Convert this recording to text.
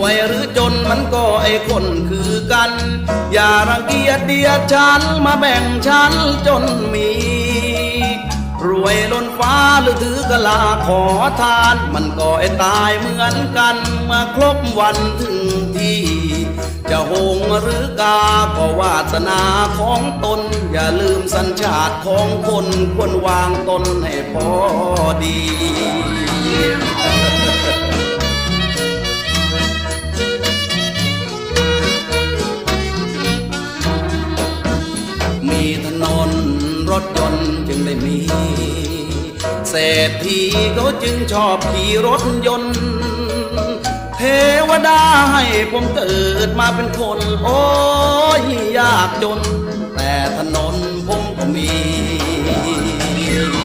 วยหรือจนมันก็ไอคนคือกัน อย่ารังเกียจเดียดฉันมาแบ่งฉันจนมี รวยล้นฟ้าหรือถือกะลาขอทาน มันก็ไอตายเหมือนกันมื่อครบวันถึงที่จะหงหรือกาก็วาสนาของตน อย่าลืมสัญชาติของคนควรวางตนให้พอดี มีถนนรถยนต์จึงได้มี เศรษฐีเขาจึงชอบขี่รถยนต์ เทวดาให้ผมเกิดมาเป็นคน โอ้ยยากจน แต่ถนนผมก็มี